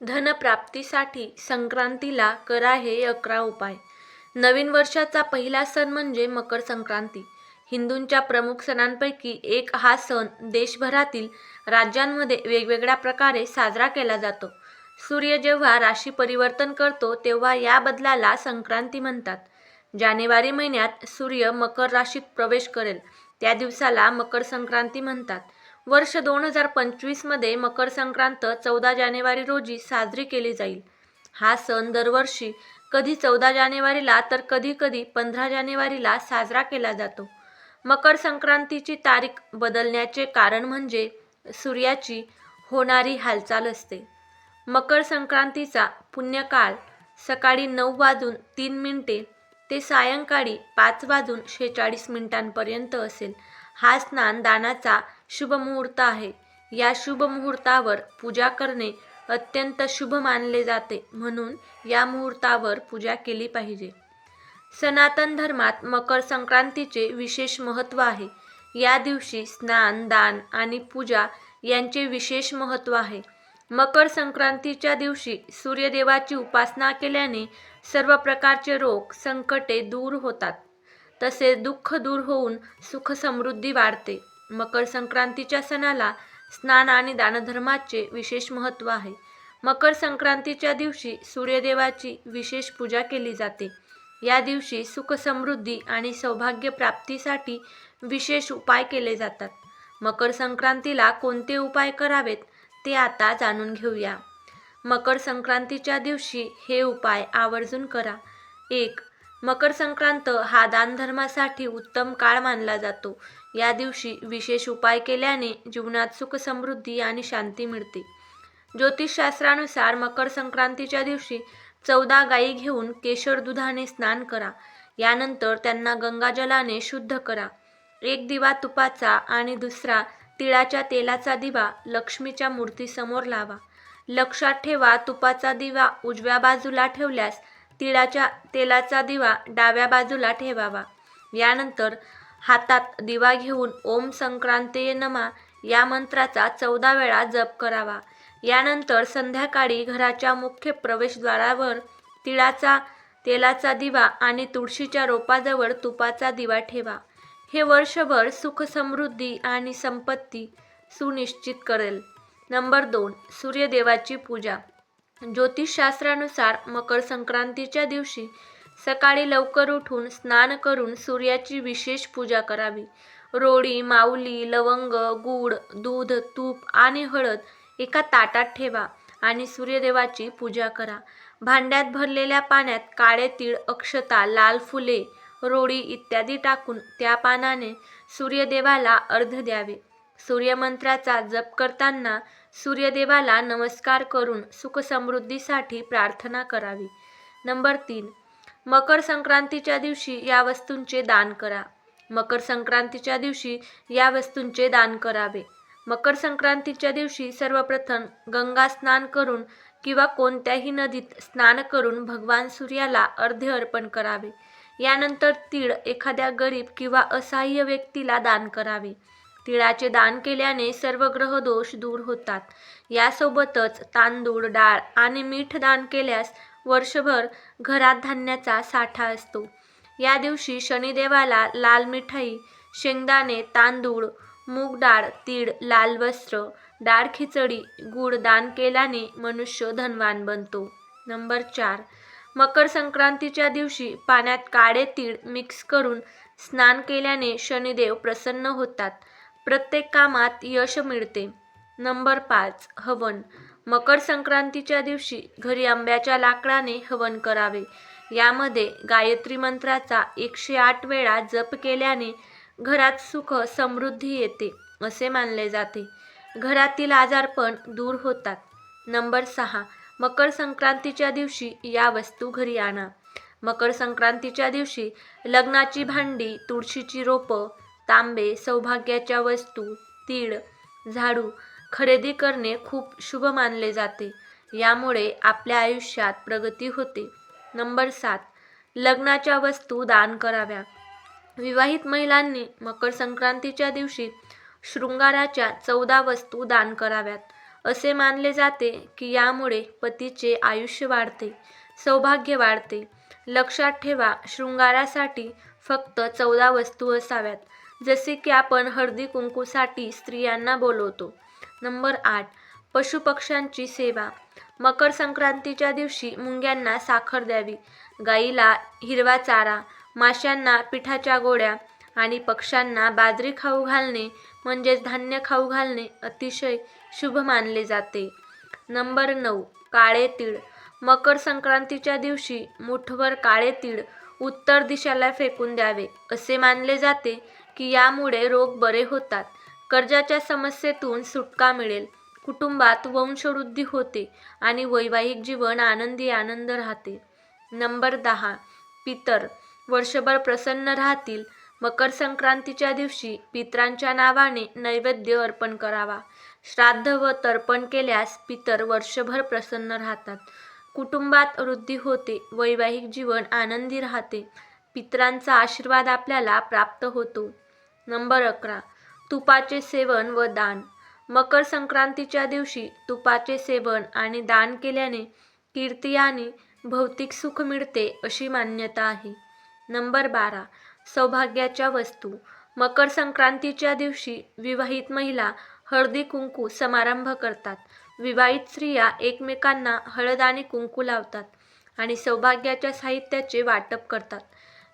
धनप्राप्तीसाठी संक्रांतीला करा हे अकरा उपाय. नवीन वर्षाचा पहिला सण म्हणजे मकर संक्रांती. हिंदूंच्या प्रमुख सणांपैकी एक हा सण देशभरातील राज्यांमध्ये वेगवेगळ्या प्रकारे साजरा केला जातो. सूर्य जेव्हा राशी परिवर्तन करतो तेव्हा या बदलाला संक्रांती म्हणतात. जानेवारी महिन्यात सूर्य मकर राशीत प्रवेश करेल. त्या दिवसाला मकर संक्रांती म्हणतात. वर्ष दोन हजार पंचवीसमध्ये मकर संक्रांत चौदा जानेवारी रोजी साजरी केली जाईल. हा सण दरवर्षी कधी चौदा जानेवारीला तर कधी कधी पंधरा जानेवारीला साजरा केला जातो. मकर संक्रांतीची तारीख बदलण्याचे कारण म्हणजे सूर्याची होणारी हालचाल असते. मकर संक्रांतीचा पुण्यकाळ सकाळी नऊ वाजून तीन मिनिटे ते सायंकाळी पाच वाजून शेहेचाळीस मिनिटांपर्यंत असेल. हा स्नान दानाचा शुभ मुहूर्त आहे. या शुभ मुहूर्तावर पूजा करणे अत्यंत शुभ मानले जाते. म्हणून या मुहूर्तावर पूजा केली पाहिजे. सनातन धर्मात मकर संक्रांतीचे विशेष महत्त्व आहे. या दिवशी स्नान दान आणि पूजा यांचे विशेष महत्त्व आहे. मकर संक्रांतीच्या दिवशी सूर्यदेवाची उपासना केल्याने सर्व प्रकारचे रोग संकटे दूर होतात. तसेच दुःख दूर होऊन सुख समृद्धी वाढते. मकर संक्रांतीच्या सणाला स्नान आणि दानधर्माचे विशेष महत्त्व आहे. मकर संक्रांतीच्या दिवशी सूर्यदेवाची विशेष पूजा केली जाते. या दिवशी सुखसमृद्धी आणि सौभाग्य प्राप्तीसाठी विशेष उपाय केले जातात. मकर संक्रांतीला कोणते उपाय करावेत ते आता जाणून घेऊया. मकर संक्रांतीच्या दिवशी हे उपाय आवर्जून करा. एक मकर संक्रांत हा दानधर्मासाठी उत्तम काळ मानला जातो. या दिवशी विशेष उपाय केल्याने जीवनात सुख समृद्धी आणि शांती मिळते. ज्योतिषशास्त्रानुसार मकर संक्रांतीच्या दिवशी चौदा गायी घेऊन केशर दुधाने स्नान करा. यानंतर त्यांना गंगाजलाने शुद्ध करा. एक दिवा तुपाचा आणि दुसरा तिळाच्या तेलाचा दिवा लक्ष्मीच्या मूर्तीसमोर लावा. लक्षात ठेवा तुपाचा दिवा उजव्या बाजूला ठेवल्यास तिळाच्या तेलाचा दिवा डाव्या बाजूला ठेवावा. यानंतर हातात दिवा घेऊन ओम संक्रांतीय नमा या मंत्राचा चौदा वेळा जप करावा. यानंतर संध्याकाळी घराच्या मुख्य प्रवेशद्वारावर तिळाचा तेलाचा दिवा आणि तुळशीच्या रोपाजवळ तुपाचा दिवा ठेवा. हे वर्षभर सुख समृद्धी आणि संपत्ती सुनिश्चित करेल. नंबर दोन सूर्यदेवाची पूजा. ज्योतिषशास्त्रानुसार मकर संक्रांतीच्या दिवशी सकाळी लवकर उठून स्नान करून सूर्याची विशेष पूजा करावी. रोळी माऊली लवंग गूळ दूध तूप आणि हळद एका ताटात ठेवा आणि सूर्यदेवाची पूजा करा. भांड्यात भरलेल्या पाण्यात काळे तीळ अक्षता लाल फुले रोळी इत्यादी टाकून त्या पानाने सूर्यदेवाला अर्ध द्यावे. सूर्यमंत्राचा जप करताना सूर्यदेवाला नमस्कार करून सुखसमृद्धीसाठी प्रार्थना करावी. नंबर तीन मकर संक्रांतीच्या दिवशी या वस्तूंचे दान करा. मकर संक्रांतीच्या दिवशी या वस्तूंचे दान करावे. मकर संक्रांतीच्या दिवशी सर्वप्रथम गंगा स्नान करून किंवा कोणत्याही नदीत स्नान करून भगवान सूर्याला अर्धे अर्पण करावे. यानंतर तीळ एखाद्या गरीब किंवा असहाय्य व्यक्तीला दान करावे. तिळाचे दान केल्याने सर्व ग्रह दोष दूर होतात. यासोबतच तांदूळ डाळ आणि मीठ दान केल्यास वर्षभर घरात धान्याचा साठा असतो. या दिवशी शनिदेवाला लाल मिठाई शेंगदाणे तांदूळ मूग डाळ तीळ लाल वस्त्र डाळ खिचडी गूळ दान केल्याने मनुष्य धनवान बनतो. नंबर चार. मकर संक्रांतीच्या दिवशी पाण्यात काळे तीळ मिक्स करून स्नान केल्याने शनिदेव प्रसन्न होतात. प्रत्येक कामात यश मिळते. नंबर पाच. हवन. मकर संक्रांतीच्या दिवशी घरी आंब्याच्या लाकडाने हवन करावे. यामध्ये गायत्री मंत्राचा एकशे आठ वेळा जप केल्याने घरात सुख समृद्धी येते असे मानले जाते. घरातील आजारपण दूर होतात. नंबर सहा. मकर संक्रांतीच्या दिवशी या वस्तू घरी आणा. मकर संक्रांतीच्या दिवशी लग्नाची भांडी तुळशीची रोपं तांबे सौभाग्याच्या वस्तू तीळ झाडू खरेदी करणे खूप शुभ मानले जाते. यामुळे आपल्या आयुष्यात प्रगती होते. नंबर सात लग्नाच्या वस्तू दान कराव्या. विवाहित महिलांनी मकर संक्रांतीच्या दिवशी शृंगाराच्या चौदा वस्तू दान कराव्यात. असे मानले जाते की यामुळे पतीचे आयुष्य वाढते सौभाग्य वाढते. लक्षात ठेवा शृंगारासाठी फक्त चौदा वस्तू असाव्यात. जसे की आपण हळदी कुंकूसाठी स्त्रियांना बोलवतो. नंबर आठ पशुपक्ष्यांची सेवा. मकर संक्रांतीच्या दिवशी मुंग्यांना साखर द्यावी. गाईला हिरवा चारा माशांना पिठाच्या गोळ्या आणि पक्ष्यांना बाजरी खाऊ घालणे म्हणजेच धान्य खाऊ घालणे अतिशय शुभ मानले जाते. नंबर नऊ काळे तीळ. मकर संक्रांतीच्या दिवशी मुठभर काळे तीळ उत्तर दिशेला फेकून द्यावे असे मानले जाते की यामुळे रोग बरे होतात. कर्जाच्या समस्येतून सुटका मिळेल. कुटुंबात वंशवृद्धी होते आणि वैवाहिक जीवन आनंदी आनंद राहते. नंबर दहा. पितर. वर्षभर प्रसन्न राहतील. मकर संक्रांतीच्या दिवशी पितरांच्या नावाने नैवेद्य अर्पण करावा. श्राद्ध व तर्पण केल्यास पितर वर्षभर प्रसन्न राहतात. कुटुंबात वृद्धी होते वैवाहिक जीवन आनंदी राहते. पितरांचा आशीर्वाद आपल्याला प्राप्त होतो. नंबर अकरा. तुपाचे सेवन व दान. मकर संक्रांतीच्या दिवशी तुपाचे सेवन आणि दान केल्याने कीर्ती आणि भौतिक सुख मिळते अशी मान्यता आहे. नंबर बारा. सौभाग्याच्या वस्तू. मकर संक्रांतीच्या दिवशी विवाहित महिला हळदी कुंकू समारंभ करतात. विवाहित स्त्रिया एकमेकांना हळद आणि कुंकू लावतात आणि सौभाग्याच्या साहित्याचे वाटप करतात.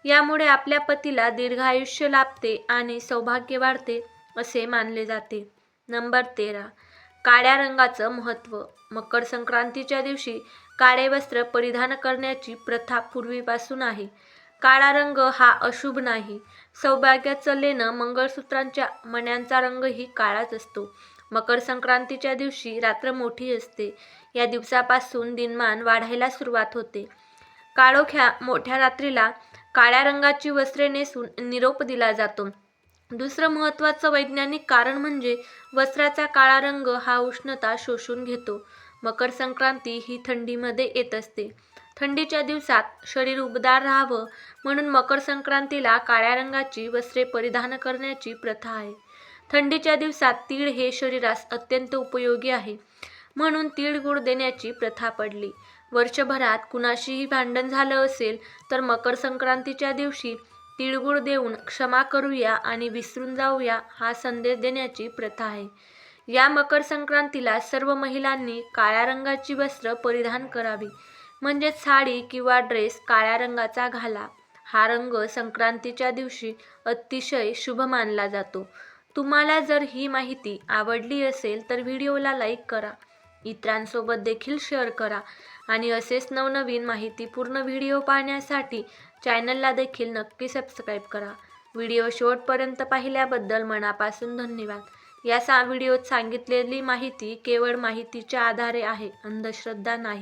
यामुळे आपल्या पतीला दीर्घ आयुष्य लाभते आणि सौभाग्य वाढते. असे मानले जाते. नंबर तेरा. काळ्या रंगाचं महत्त्व. मकर संक्रांतीच्या दिवशी काळे वस्त्र परिधान करण्याची प्रथा पूर्वीपासून आहे. काळा रंग हा अशुभ नाही. सौभाग्याचं लेणं मंगळसूत्रांच्या मण्यांचा रंगही काळाच असतो. मकर संक्रांतीच्या दिवशी रात्र मोठी असते. या दिवसापासून दिनमान वाढायला सुरुवात होते. काळोख्या मोठ्या रात्रीला काळ्या रंगाची वस्त्रे नेसून निरोप दिला जातो. दुसरं महत्त्वाचं वैज्ञानिक कारण म्हणजे वस्त्राचा काळा रंग हा उष्णता शोषून घेतो. मकर संक्रांती ही थंडीमध्ये येत असते. थंडीच्या दिवसात शरीर उबदार राहावं म्हणून मकर संक्रांतीला काळ्या रंगाची वस्त्रे परिधान करण्याची प्रथा आहे. थंडीच्या दिवसात तीळ हे शरीरास अत्यंत उपयोगी आहे. म्हणून तीळ तीळगुळ देण्याची प्रथा पडली. वर्षभरात कुणाशीही भांडण झालं असेल तर मकर संक्रांतीच्या दिवशी तिळगुळ देऊन क्षमा करूया आणि विसरून जाऊया हा संदेश देण्याची प्रथा आहे. या मकर संक्रांतीला सर्व महिलांनी काळ्या रंगाची वस्त्र परिधान करावी. म्हणजे साडी किंवा ड्रेस काळ्या रंगाचा घाला. हा रंग संक्रांतीच्या दिवशी अतिशय शुभ मानला जातो. तुम्हाला जर ही माहिती आवडली असेल तर व्हिडिओला लाईक करा. इतरांसोबत देखील शेअर करा. आणि असेच नवनवीन माहितीपूर्ण व्हिडिओ पाहण्यासाठी चॅनलला देखील नक्की सबस्क्राईब करा. व्हिडिओ शेवटपर्यंत पाहिल्याबद्दल मनापासून धन्यवाद. या सा व्हिडिओत सांगितलेली माहिती केवळ माहितीच्या आधारे आहे अंधश्रद्धा नाही.